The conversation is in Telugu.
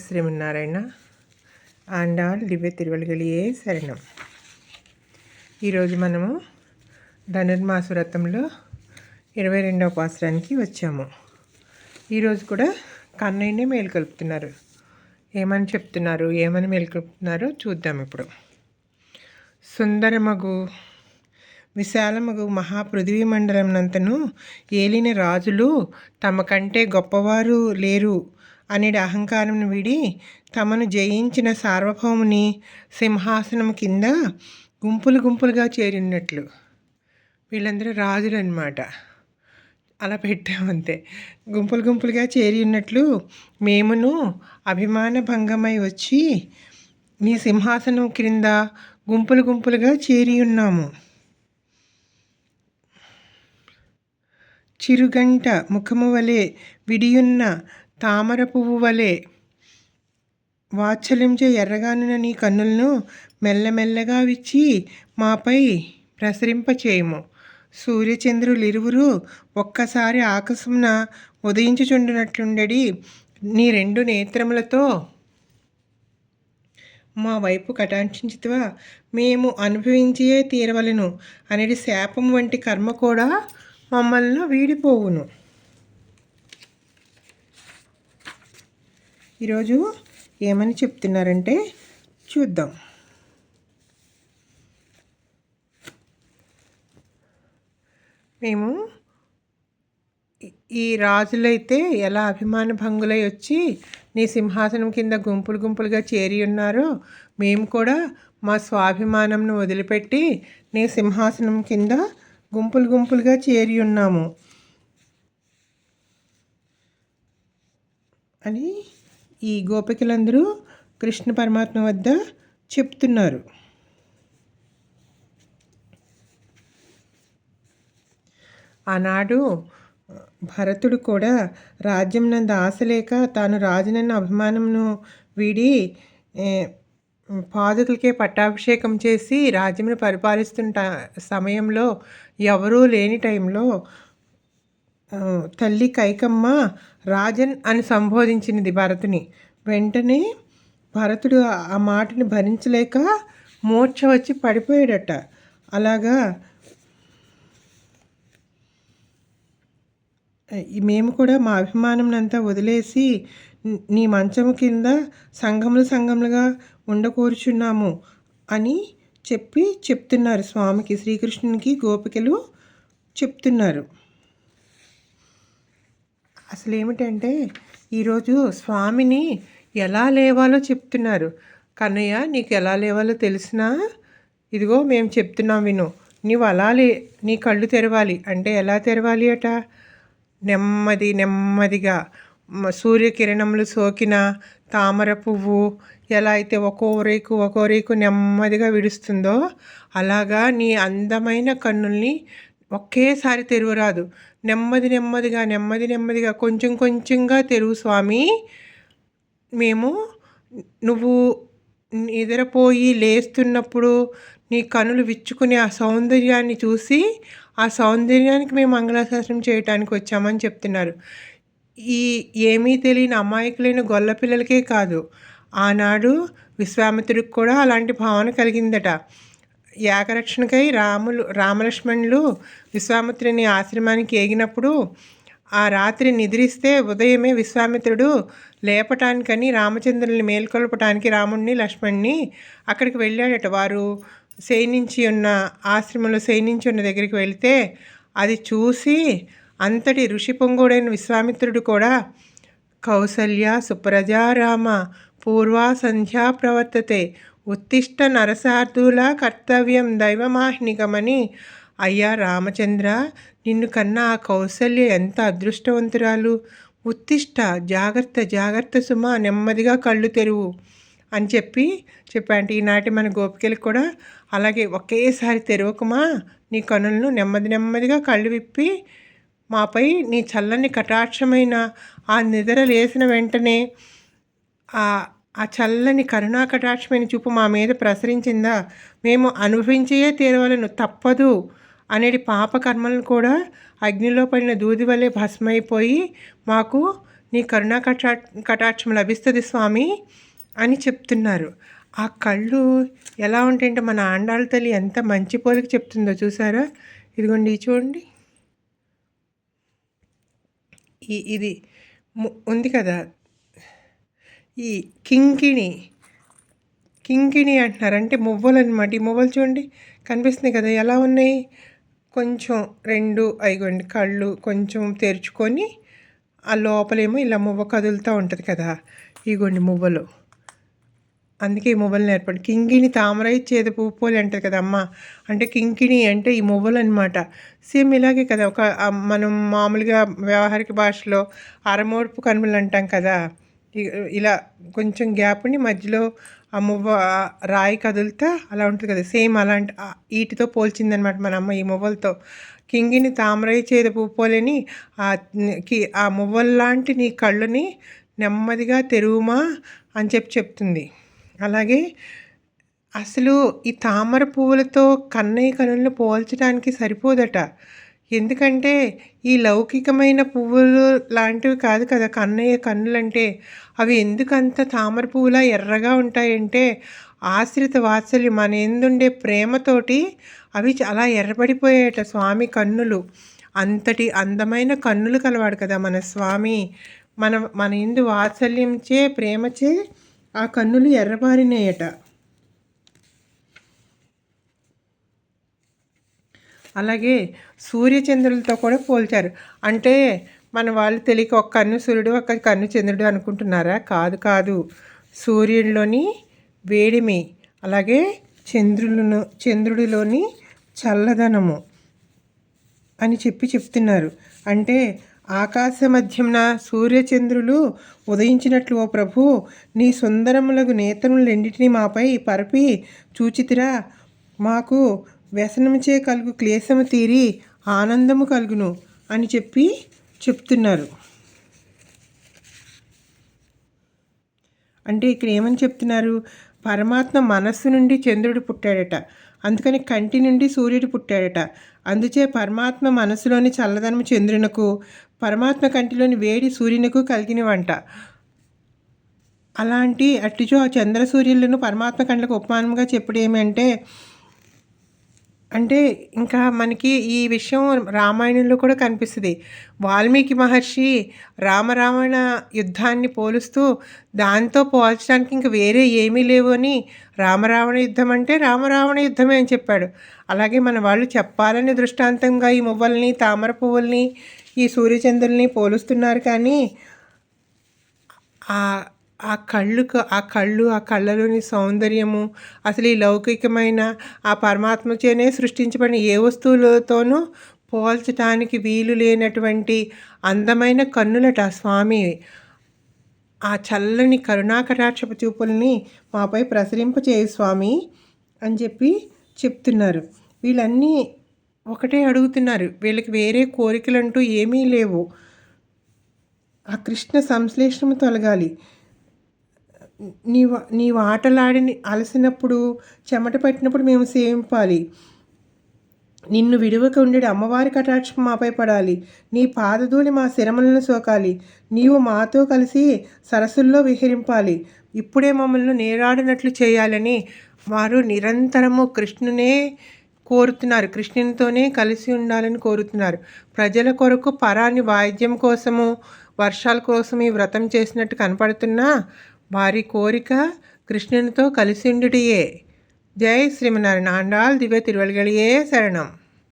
శ్రీమన్నారాయణ ఆండాల్ దివ్య తిరువలిగలియే శరణం. ఈరోజు మనము ధనుర్మాసు వ్రతంలో ఇరవై రెండవ పాసరానికి వచ్చాము. ఈరోజు కూడా కన్నయ్యనే మేలుకొల్పుతున్నారు ఏమని చెప్తున్నారు? ఏమని మేలుకొల్పుతున్నారో చూద్దాం ఇప్పుడు. సుందరమగు విశాలమగు మహాపృథివీ మండలం ఏలిన రాజులు తమ కంటే గొప్పవారు లేరు. అనే అహంకారం విడి తమను జయించిన సార్వభౌముని సింహాసనం కింద గుంపులు గుంపులుగా చేరినట్లు. వీళ్ళందరూ రాజులు అనమాట అలా పెట్టామంతే గుంపులు గుంపులుగా చేరి ఉన్నట్లు మేమును అభిమాన భంగమై వచ్చి నీ సింహాసనం క్రింద గుంపులు గుంపులుగా చేరి ఉన్నాము చిరుగంట ముఖము వలె విడియున్న తామర పువ్వు వలె వాత్సల్యంచే ఎర్రగానున నీ కన్నులను మెల్లమెల్లగా విచ్చి మాపై ప్రసరింపచేయము. సూర్యచంద్రులిరువురు ఒక్కసారి ఆకాశమున ఉదయించుచుండునట్లుండడి నీ రెండు నేత్రములతో మా వైపు కటాక్షించుతువా. మేము అనుభవించే తీరవలను. అనేది శాపం వంటి కర్మ కూడా మమ్మల్ని వీడిపోవును. ఈరోజు ఏమని చెప్తున్నారంటే చూద్దాం. మేము ఈ రాజులైతే ఎలా అభిమాన భంగులై వచ్చి నీ సింహాసనం కింద గుంపులు గుంపులుగా చేరి ఉన్నారో మేము కూడా మా స్వాభిమానంను వదిలిపెట్టి నీ సింహాసనం కింద గుంపులు గుంపులుగా చేరి ఉన్నాము. అని ఈ గోపికలందరూ కృష్ణ పరమాత్మ వద్ద చెప్తున్నారు. ఆనాడు భరతుడు కూడా రాజ్యం నందు ఆశ లేక తాను రాజునన్న అభిమానంను వీడి పాదుకలకే పట్టాభిషేకం చేసి రాజ్యమును పరిపాలిస్తుంట సమయంలో ఎవరూ లేని టైంలో తల్లి కైకమ్మ రాజన్ అని సంబోధించినది భరతుని. వెంటనే భరతుడు ఆ మాటని భరించలేక మూర్ఛ వచ్చి పడిపోయాడట. అలాగా మేము కూడా మా అభిమానం అంతా వదిలేసి నీ మంచము కింద సంఘములు సంఘములుగా ఉండకూర్చున్నాము అని చెప్పి చెప్తున్నారు స్వామికి శ్రీకృష్ణునికి గోపికలు చెప్తున్నారు. అసలు ఏమిటంటే ఈరోజు స్వామిని ఎలా లేవాలో చెప్తున్నారు. కన్నయ్య నీకు ఎలా లేవాలో తెలిసినా? ఇదిగో మేము చెప్తున్నాం విను. నీవు అలా లే నీ కళ్ళు తెరవాలి. అంటే ఎలా తెరవాలి అట? నెమ్మది నెమ్మదిగా. సూర్యకిరణములు సోకిన తామర పువ్వు ఎలా అయితే ఒక్కో రేకు ఒక్కో రేకు నెమ్మదిగా విడుస్తుందో అలాగా నీ అందమైన కన్నుల్ని ఒకేసారి తెరువరాదు నెమ్మది నెమ్మదిగా నెమ్మది నెమ్మదిగా కొంచెం కొంచెంగా తెరువు స్వామి. మేము నువ్వు నిద్రపోయి లేస్తున్నప్పుడు నీ కనులు విచ్చుకునే ఆ సౌందర్యాన్ని చూసి ఆ సౌందర్యానికి మేము మంగళాశాసనం చేయటానికి వచ్చామని చెప్తున్నారు. ఈ ఏమీ తెలియని అమాయకులైన గొల్ల పిల్లలకే కాదు. ఆనాడు విశ్వామిత్రుడికి కూడా అలాంటి భావన కలిగిందట. యాగరక్షణకై రాములు రామలక్ష్మణులు విశ్వామిత్రుని ఆశ్రమానికి ఏగినప్పుడు ఆ రాత్రి నిద్రిస్తే ఉదయమే విశ్వామిత్రుడు లేపటానికని రామచంద్రుని మేల్కొల్పటానికి రాముణ్ణి లక్ష్మణ్ణి అక్కడికి వెళ్ళాడట. వారు శయనించి ఉన్న ఆశ్రమంలో శయనించి ఉన్న దగ్గరికి వెళితే అది చూసి అంతటి ఋషి పొంగుడైన విశ్వామిత్రుడు కూడా కౌసల్య సుప్రజారామ పూర్వ సంధ్యా ప్రవర్తతే ఉత్తిష్ట నరసార్థుల కర్తవ్యం దైవమాహ్నికమని. అయ్యా రామచంద్ర నిన్ను కన్నా ఆ కౌసల్య ఎంత అదృష్టవంతురాలు. ఉత్తిష్ట జాగ్రత్త జాగ్రత్త సుమ నెమ్మదిగా కళ్ళు తెరువు అని చెప్పి చెప్పాంటి ఈనాటి మన గోపికలకు కూడా అలాగే ఒకేసారి తెరవకుమా? నీ కనులను నెమ్మది నెమ్మదిగా కళ్ళు విప్పి మాపై నీ చల్లని కటాక్షమైన ఆ నిద్ర లేసిన వెంటనే ఆ ఆ చల్లని కరుణా కటాక్షమైన చూపు మా మీద ప్రసరించిందా? మేము అనుభవించే తీరవలను తప్పదు అనేది పాపకర్మలను కూడా అగ్నిలో పడిన దూది వలె భస్మైపోయి మాకు నీ కరుణా కటా కటాక్షం లభిస్తుంది స్వామి అని చెప్తున్నారు. ఆ కళ్ళు ఎలా ఉంటాయంటే మన ఆండాళ్ళ తల్లి ఎంత మంచి పోలిక చెప్తుందో చూసారా ఇదిగోండి చూడండి. ఇది ము- ఉంది కదా? ఈ కింకిణి కింకిణి అంటున్నారు. అంటే మువ్వలు అనమాట ఈ మువ్వలు చూడండి కనిపిస్తున్నాయి కదా. ఎలా ఉన్నాయి? కొంచెం రెండు అయిగోండి కళ్ళు కొంచెం తెరుచుకొని ఆ లోపలేమో ఇలా మువ్వ కదులుతూ ఉంటుంది కదా. ఇగోండి మువ్వలు. అందుకే ఈ మువ్వలు ఏర్పడి కింకిణి తామరై చేద పూపోలి అంటారు కదా అమ్మ. అంటే కింకిణి అంటే ఈ మువ్వలు అనమాట సేమ్ ఇలాగే కదా. ఒక మనం మామూలుగా వ్యవహారిక భాషలో అరమోర్పు కనుమలు అంటాం కదా. ఇలా కొంచెం గ్యాప్ ఉండి మధ్యలో ఆ మువ్వ రాయి కదులుతా అలా ఉంటుంది కదా. సేమ్ అలాంటి వీటితో పోల్చిందనమాట మన అమ్మ ఈ మువ్వలతో. కింగిని తామరై చేద పూపోలేని ఆ కి ఆ మువ్వల్లాంటి నీ కళ్ళని నెమ్మదిగా తెరువుమా అని చెప్పి చెప్తుంది. అలాగే అసలు ఈ తామర పువ్వులతో కన్నయ్య కనులను పోల్చడానికి సరిపోదట. ఎందుకంటే ఈ లౌకికమైన పువ్వులు లాంటివి కాదు కదా కన్నయ్య కన్నులంటే. అవి ఎందుకంత తామర పువ్వులా ఎర్రగా ఉంటాయంటే ఆశ్రిత వాత్సల్యం మన ఎందుండే ప్రేమతోటి అవి చాలా ఎర్రబడిపోయాయట స్వామి కన్నులు. అంతటి అందమైన కన్నులు కలవాడు కదా మన స్వామి. మన మన ఎందు వాత్సల్యంచే ప్రేమచే ఆ కన్నులు ఎర్రబారినాయట. అలాగే సూర్యచంద్రులతో కూడా పోల్చారు. అంటే మన వాళ్ళు తెలియక ఒక కన్ను సూర్యుడు ఒక కన్ను చంద్రుడు అనుకుంటున్నారా? కాదు కాదు. సూర్యుడిలోని వేడిమి అలాగే చంద్రులను చంద్రుడిలోని చల్లదనము అని చెప్పి చెప్తున్నారు. అంటే ఆకాశ మధ్యమున సూర్యచంద్రులు ఉదయించినట్లు ఓ ప్రభు నీ సుందరములకు నేత్రములెండిటిని మాపై పరపి చూచితిరా. మాకు వ్యసనముచే కలుగు క్లేశము తీరి ఆనందము కలుగును అని చెప్పి చెప్తున్నారు. అంటే ఇక్కడ ఏమని చెప్తున్నారు? పరమాత్మ మనస్సు నుండి చంద్రుడు పుట్టాడట. అందుకని కంటి నుండి సూర్యుడు పుట్టాడట. అందుచే పరమాత్మ మనసులోని చల్లదనము చంద్రునకు పరమాత్మ కంటిలోని వేడి సూర్యునికు కలిగినవంట. అలాంటి అట్టిచో ఆ చంద్ర సూర్యులను పరమాత్మ కండ్లకు ఉపమానంగా చెప్పడం ఏమంటే అంటే ఇంకా మనకి ఈ విషయం రామాయణంలో కూడా కనిపిస్తుంది. వాల్మీకి మహర్షి రామరావణ యుద్ధాన్ని పోలుస్తూ దాంతో పోల్చడానికి ఇంక వేరే ఏమీ లేవు అని రామరావణ యుద్ధం అంటే రామరావణ యుద్ధమే అని చెప్పాడు. అలాగే మన వాళ్ళు చెప్పాలని దృష్టాంతంగా ఈ మువ్వల్ని తామర పువ్వుల్ని ఈ సూర్యచంద్రుల్ని పోలుస్తున్నారు కానీ ఆ కళ్ళుకు ఆ కళ్ళు ఆ కళ్ళలోని సౌందర్యము అసలు ఈ లౌకికమైన ఆ పరమాత్మచేనే సృష్టించబడిన ఏ వస్తువులతోనూ పోల్చటానికి వీలు లేనటువంటి అందమైన కన్నులట స్వామి. ఆ చల్లని కరుణాకటాక్షపు చూపుల్ని మాపై ప్రసరింపచేయు స్వామి అని చెప్పి చెప్తున్నారు. వీళ్ళన్నీ ఒకటే అడుగుతున్నారు. వీళ్ళకి వేరే కోరికలంటూ ఏమీ లేవు. ఆ కృష్ణ సంశ్లేషణము తొలగాలి. నీ వా నీవు ఆటలాడి అలసినప్పుడు చెమట పట్టినప్పుడు మేము సేవింపాలి. నిన్ను విడువక ఉండేడు అమ్మవారి కటాక్షం మాపై పడాలి. నీ పాదధూళి మా శిరములను సోకాలి. నీవు మాతో కలిసి సరస్సుల్లో విహరింపాలి. ఇప్పుడే మమ్మల్ని నేరాడినట్లు చేయాలని వారు నిరంతరము కృష్ణునే కోరుతున్నారు. కృష్ణునితోనే కలిసి ఉండాలని కోరుతున్నారు. ప్రజల కొరకు పరాన్ని వాయిద్యం కోసము వర్షాల కోసం ఈ వ్రతం చేసినట్టు కనపడుతున్నా వారి కోరిక కృష్ణునితో కలిసి జై శ్రీమన్నారాయణ. ఆండాల్ దివ్య తిరువల్గలియే శరణం.